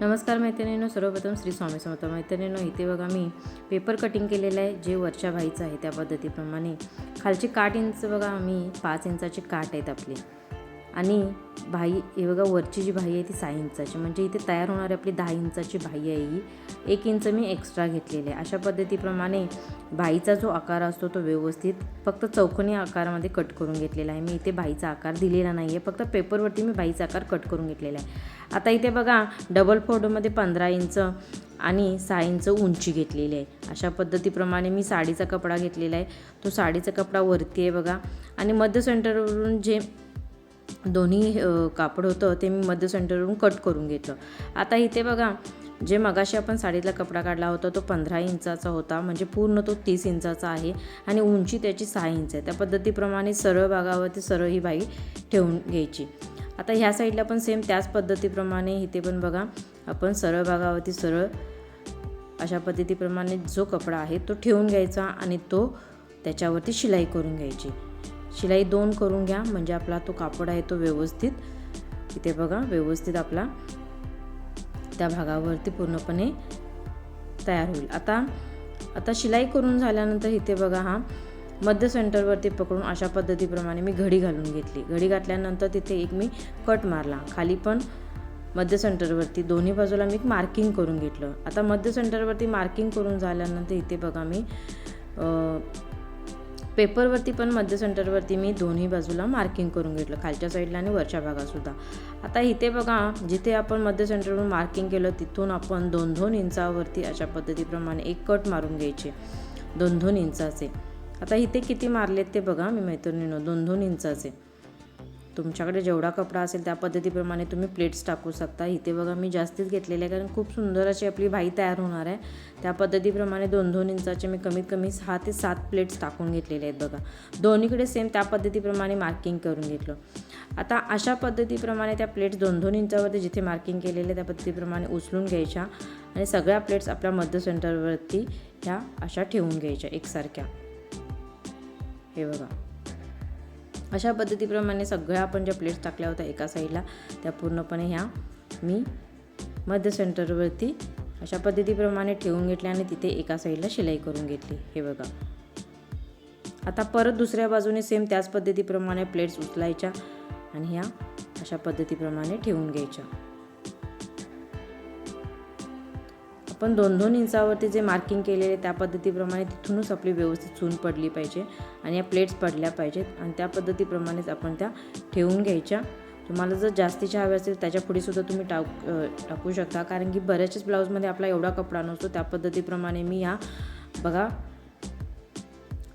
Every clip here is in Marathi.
नमस्कार मैत्रिणींनो सर्वप्रथम श्री स्वामी समर्थ. मैत्रिणींनो इथे बघा मी पेपर कटिंग केलेलं आहे जे वरच्या भाईचं आहे त्या पद्धतीप्रमाणे. खालची काठ इंच बघा मी पाच इंचाची काठ आहेत आपली. आणि भाई हे बघा वरची जी भाई आहे ती सहा इंचाची. म्हणजे इथे तयार होणारी आपली दहा इंचाची भाई आहे ही. एक इंच मी एक्स्ट्रा घेतलेली आहे. अशा पद्धतीप्रमाणे भाईचा जो आकार असतो तो व्यवस्थित फक्त चौकोनी आकारामध्ये कट करून घेतलेला आहे. मी इथे भाईचा आकार दिलेला नाही आहे फक्त पेपरवरती मी भाईचा आकार कट करून घेतलेला आहे. आता इथे बघा डबल फोल्डमध्ये पंधरा इंच आणि सहा इंच उंची घेतलेली आहे. अशा पद्धतीप्रमाणे मी साडीचा कपडा घेतलेला आहे. तो साडीचा कपडा वरती आहे बघा. आणि मध्य सेंटरवरून जे दोन्ही कापड होतं ते मी मध्य सेंटरवरून कट करून घेतलं. आता इथे बघा जे मगाशी आपण साडीतला कपडा काढला होता तो पंधरा इंचाचा होता म्हणजे पूर्ण तो तीस इंचाचा आहे आणि उंची त्याची सहा इंच आहे. त्या पद्धतीप्रमाणे सरळ भागावरती सरळ ही बाई ठेवून घ्यायची. आता ह्या साईडला पण सेम त्याच पद्धतीप्रमाणे इथे पण बघा आपण सरळ भागावरती सरळ अशा पद्धतीप्रमाणे जो कपडा आहे तो ठेवून घ्यायचा आणि तो त्याच्यावरती शिलाई करून घ्यायची. शिलाई दोन करून घ्या म्हणजे आपला तो कापड आहे तो व्यवस्थित. इथे बघा व्यवस्थित आपला त्या भागावरती पूर्णपणे तयार होईल. आता आता शिलाई करून झाल्यानंतर इथे बघा हा मध्य सेंटरवरती पकडून अशा पद्धतीप्रमाणे मी घडी घालून घेतली. घडी घातल्यानंतर तिथे एक मी कट मारला. खाली पण मध्य सेंटरवरती दोन्ही बाजूला मी एक मार्किंग करून घेतलं. आता मध्य सेंटरवरती मार्किंग करून झाल्यानंतर इथे बघा मी पेपरवरती पण मध्य सेंटरवरती मी दोन्ही बाजूला मार्किंग करून घेतलं खालच्या साईडला आणि वरच्या भागातसुद्धा आता इथे बघा जिथे आपण मध्य सेंटरवरून मार्किंग केलं तिथून आपण दोन दोन इंचावरती अशा पद्धतीप्रमाणे एक कट मारून घ्यायचे. दोन दोन इंचाचे. आता इथे किती मारलेत ते बघा मी मैत्रिणीनो दोन दोन इंचाचे. तुमच्याकडे जेवढा कपडा असेल त्या पद्धतीप्रमाणे तुम्ही प्लेट्स टाकू शकता. इथे बघा मी जास्तीच घेतलेले आहे कारण खूप सुंदर अशी आपली भाई तयार होणार आहे. त्या पद्धतीप्रमाणे दोन दोन इंचाचे मी कमीत कमी सहा ते सात प्लेट्स टाकून घेतलेले आहेत बघा. दोन्हीकडे सेम त्या पद्धतीप्रमाणे मार्किंग करून घेतलं. आता अशा पद्धतीप्रमाणे त्या प्लेट्स दोन दोन इंचावरती जिथे मार्किंग केलेले त्या पद्धतीप्रमाणे उचलून घ्यायच्या आणि सगळ्या प्लेट्स आपल्या मध्य सेंटरवरती ह्या अशा ठेवून घ्यायच्या एकसारख्या. हे बघा. अशा पद्धतीप्रमाणे सगळ्या आपण ज्या प्लेट्स टाकल्या होत्या एका साईडला त्या पूर्णपणे ह्या मी मध्य सेंटरवरती अशा पद्धतीप्रमाणे ठेवून घेतल्या आणि तिथे एका साईडला शिलाई करून घेतली. हे बघा. आता परत दुसऱ्या बाजूने सेम त्याच पद्धतीप्रमाणे प्लेट्स उचलायच्या आणि ह्या अशा पद्धतीप्रमाणे ठेवून घ्यायच्या. पण दोन दोन इंचावरती जे मार्किंग केलेले त्या पद्धतीप्रमाणे तिथूनच आपली व्यवस्थित चून पडली पाहिजे आणि या प्लेट्स पडल्या पाहिजेत आणि त्या पद्धतीप्रमाणेच आपण त्या ठेवून घ्यायच्या. तुम्हाला जर जास्तीच्या हव्या असेल त्याच्या पुढे सुद्धा तुम्ही टाक टाकू शकता. कारण की बऱ्याचशाच ब्लाऊजमध्ये आपला एवढा कपडा नसतो. त्या पद्धतीप्रमाणे मी या बघा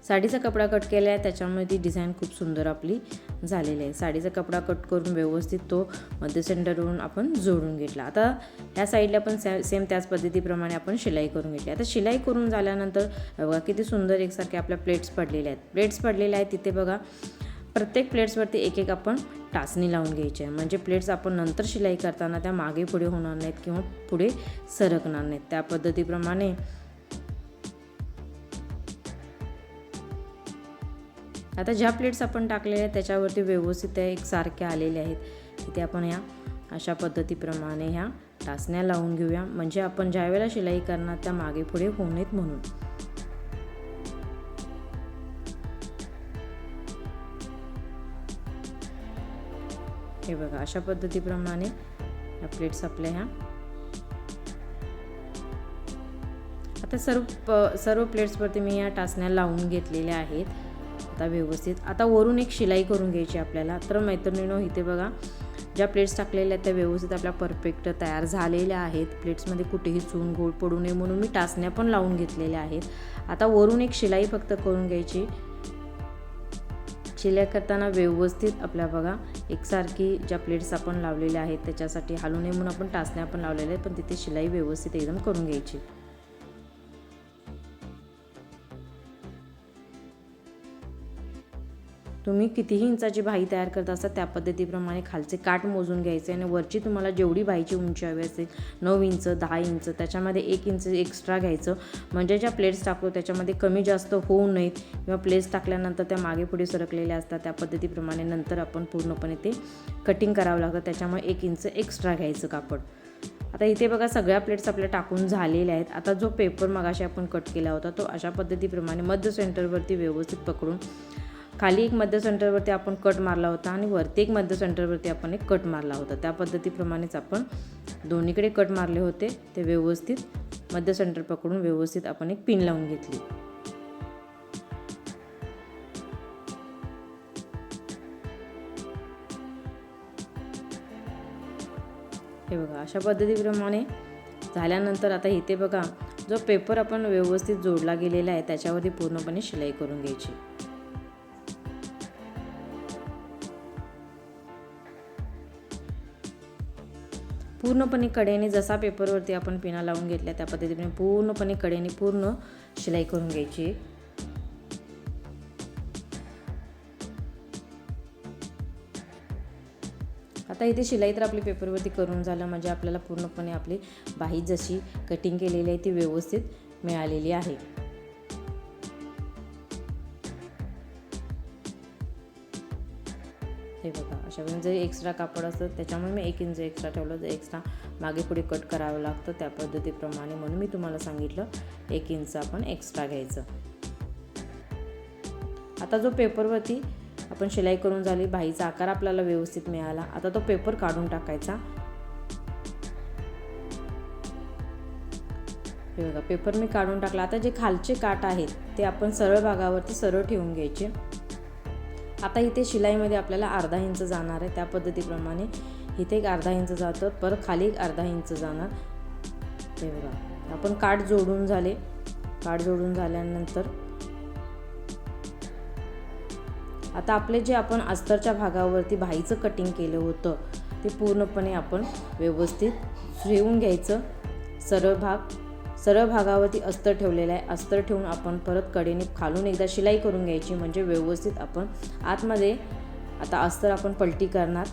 साडीचा कपडा कट केला आहे त्याच्यामुळे ती डिझाईन खूप सुंदर आपली झालेली आहे. साडीचा कपडा कट करून व्यवस्थित तो मध्य सेंटरवरून आपण जोडून घेतला. आता ह्या साईडला पण से सेम त्याच पद्धतीप्रमाणे आपण शिलाई करून घेतली. आता शिलाई करून झाल्यानंतर बघा किती सुंदर एकसारखे आपल्या प्लेट्स पडलेल्या आहेत. प्लेट्स पडलेल्या आहेत तिथे बघा प्रत्येक प्लेट्सवरती एक एक आपण टाचणी लावून घ्यायची आहे. म्हणजे प्लेट्स आपण नंतर शिलाई करताना त्या मागे पुढे होणार नाहीत किंवा पुढे सरकणार नाहीत. त्या पद्धतीप्रमाणे आता ज्या प्लेट्स आपण टाकलेल्या आहेत त्याच्यावरती व्यवस्थित त्या एकसारख्या आलेल्या आहेत. तिथे आपण ह्या अशा पद्धतीप्रमाणे ह्या टाचण्या लावून घेऊया. म्हणजे आपण ज्या वेळेला शिलाई करणार त्या मागे पुढे होऊ नयेत म्हणून. हे बघा अशा पद्धतीप्रमाणे या प्लेट्स आपल्या ह्या. आता सर्व प सर्व प्लेट्सवरती मी या टाचण्या लावून घेतलेल्या आहेत. आता व्यवस्थित. आता वरून एक शिलाई करून घ्यायची आपल्याला. तर मैत्रिणीनो इथे बघा ज्या प्लेट्स टाकलेल्या आहेत त्या व्यवस्थित आपल्या परफेक्ट तयार झालेल्या आहेत. प्लेट्समध्ये कुठेही चून गोळ पडू नये म्हणून मी टाचण्या पण लावून घेतलेल्या आहेत. आता वरून एक शिलाई फक्त करून घ्यायची. शिलाई करताना व्यवस्थित आपल्या बघा एकसारखी ज्या प्लेट्स आपण लावलेल्या आहेत त्याच्यासाठी हालू नये म्हणून आपण टाचण्या पण लावलेल्या आहेत पण तिथे शिलाई व्यवस्थित एकदम करून घ्यायची. तुम्ही कितीही इंचाची भाई तयार करत असता त्या पद्धतीप्रमाणे खालचे काठ मोजून घ्यायचे आणि वरची तुम्हाला जेवढी भाईची उंची हवी असेल नऊ इंच दहा इंच त्याच्यामध्ये एक इंच एक्स्ट्रा घ्यायचं. म्हणजे ज्या प्लेट्स टाकतो त्याच्यामध्ये कमी जास्त होऊ नयेत किंवा प्लेट्स टाकल्यानंतर त्या मागे पुढे सरकलेल्या असतात त्या पद्धतीप्रमाणे नंतर आपण पूर्णपणे ते कटिंग करावं लागतं. त्याच्यामुळे एक इंच एक्स्ट्रा घ्यायचं कापड. आता इथे बघा सगळ्या प्लेट्स आपल्या टाकून झालेल्या आहेत. आता जो पेपर मगाशी आपण कट केला होता तो अशा पद्धतीप्रमाणे मध्य सेंटरवरती व्यवस्थित पकडून खाली एक मध्य सेंटरवरती आपण कट मारला होता आणि वरती एक मध्य सेंटरवरती आपण एक कट मारला होता. त्या पद्धतीप्रमाणेच आपण दोन्हीकडे कट मारले होते. ते व्यवस्थित मध्य सेंटर पकडून व्यवस्थित आपण एक पिन लावून घेतली. हे बघा अशा पद्धतीप्रमाणे झाल्यानंतर आता इथे बघा जो पेपर आपण व्यवस्थित जोडला गेलेला आहे त्याच्यावरती पूर्णपणे शिलाई करून घ्यायची. पूर्णपणे कडेने जसा पेपरवरती आपण पिना लावून घेतल्या त्या पद्धतीने पूर्णपणे कडेने पूर्ण शिलाई करून घ्यायची. आता इथे शिलाई तर आपली पेपरवरती करून झालं म्हणजे आपल्याला पूर्णपणे आपली बाही जशी कटिंग केलेली आहे ती व्यवस्थित मिळालेली आहे. हे बघा अशा वेळी जे एक्स्ट्रा कापड असतं त्याच्यामुळे मी एक इंच एक्स्ट्रा ठेवलं. जर एक्स्ट्रा मागे पुढे कट करावं लागतं त्या पद्धतीप्रमाणे म्हणून मी तुम्हाला सांगितलं एक इंच आपण एक्स्ट्रा घ्यायचं. आता जो पेपरवरती आपण शिलाई करून झाली बाईचा आकार आपल्याला व्यवस्थित मिळाला आता तो पेपर काढून टाकायचा. हे बघा पेपर मी काढून टाकला. आता जे खालचे काट आहेत ते आपण सरळ भागावरती सरळ ठेवून घ्यायचे. आता इथे शिलाईमध्ये आपल्याला अर्धा इंच जाणार आहे त्या पद्धतीप्रमाणे. इथे एक अर्धा इंच जातं परत खाली एक अर्धा इंच जाणार. हे बघा आपण काठ जोडून झाले. काठ जोडून झाल्यानंतर आता आपले जे आपण अस्तरच्या भागावरती भाईचं कटिंग केलं होतं ते पूर्णपणे आपण व्यवस्थित ठेवून घ्यायचं. सरळ भाग सरळ भागावरती अस्तर ठेवलेलं आहे. अस्तर ठेवून आपण परत कडेने खालून एकदा शिलाई करून घ्यायची म्हणजे व्यवस्थित आपण आतमध्ये आता अस्तर आपण पलटी करणार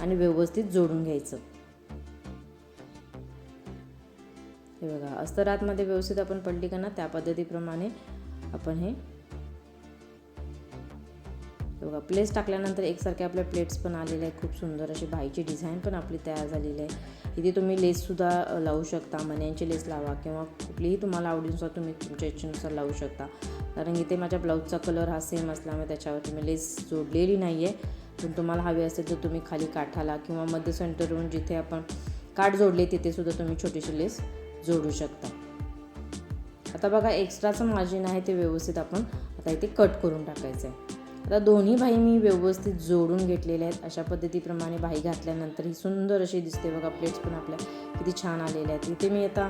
आणि व्यवस्थित जोडून घ्यायचं. हे बघा अस्तर आतमध्ये व्यवस्थित आपण पलटी करणार. त्या पद्धतीप्रमाणे आपण हे बघा प्लेट्स टाकल्यानंतर एकसारखे आपल्या प्लेट्स पण आलेले आहेत. खूप सुंदर अशी बाईची डिझाईन पण आपली तयार झालेली आहे. इथे तुम्ही लेससुद्धा लावू शकता. मन्यांची लेस लावा किंवा कुठलीही तुम्हाला आवडीनुसार तुम्ही तुमच्या इच्छेनुसार लावू शकता. कारण इथे माझ्या ब्लाऊजचा कलर हा सेम असल्यामुळे त्याच्यावर तुम्ही लेस जोडलेली नाही आहे पण तुम्हाला हवी असेल तर तुम्ही खाली काठाला किंवा मध्य सेंटरवरून जिथे आपण काठ जोडले तिथेसुद्धा तुम्ही छोटीशी लेस जोडू शकता. आता बघा एक्स्ट्राचं मार्जिन आहे ते व्यवस्थित आपण आता इथे कट करून टाकायचं आहे आता दोन्ही भाई मी व्यवस्थित जोडून घेतलेले आहेत. अशा पद्धतीप्रमाणे भाई घातल्यानंतर ही सुंदर अशी दिसते. बघा प्लेट्स पण आपल्या किती छान आलेल्या आहेत. इथे मी आता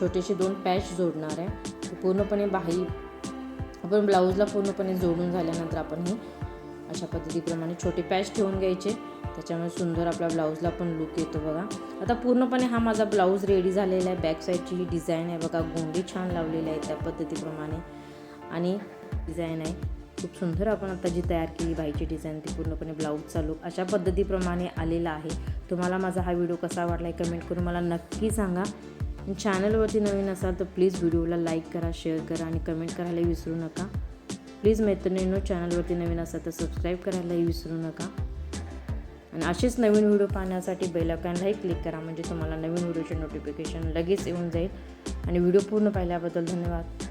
छोटेसे दोन पॅच जोडणार आहे. पूर्णपणे बाही आपण ब्लाऊजला पूर्णपणे जोडून झाल्यानंतर आपण ही अशा पद्धतीप्रमाणे छोटे पॅच ठेवून घ्यायचे. त्याच्यामुळे सुंदर आपल्या ब्लाऊजला पण लुक येतो बघा. आता पूर्णपणे हा माझा ब्लाऊज रेडी झालेला आहे. बॅक साईडची ही डिझाईन आहे. बघा गोंडी छान लावलेली आहे त्या पद्धतीप्रमाणे. आणि डिझाईन आहे. खूप सुंदर आपण आता जी तयार केली बाईची डिझाईन ती पूर्णपणे ब्लाऊजचा लुक अशा पद्धतीप्रमाणे आलेला आहे. तुम्हाला माझा हा व्हिडिओ कसा वाटला आहे कमेंट करून मला नक्की सांगा. चॅनलवरती नवीन असाल तर प्लीज व्हिडिओला लाईक करा शेअर करा आणि कमेंट करायला विसरू नका. प्लीज मैत्रिणींनो चॅनलवरती नवीन असाल तर सबस्क्राईब करायलाही विसरू नका. आणि असेच नवीन व्हिडिओ पाहण्यासाठी बेलायकॉनलाही क्लिक करा म्हणजे तुम्हाला नवीन व्हिडिओचे नोटिफिकेशन लगेच येऊन जाईल. आणि व्हिडिओ पूर्ण पाहिल्याबद्दल धन्यवाद.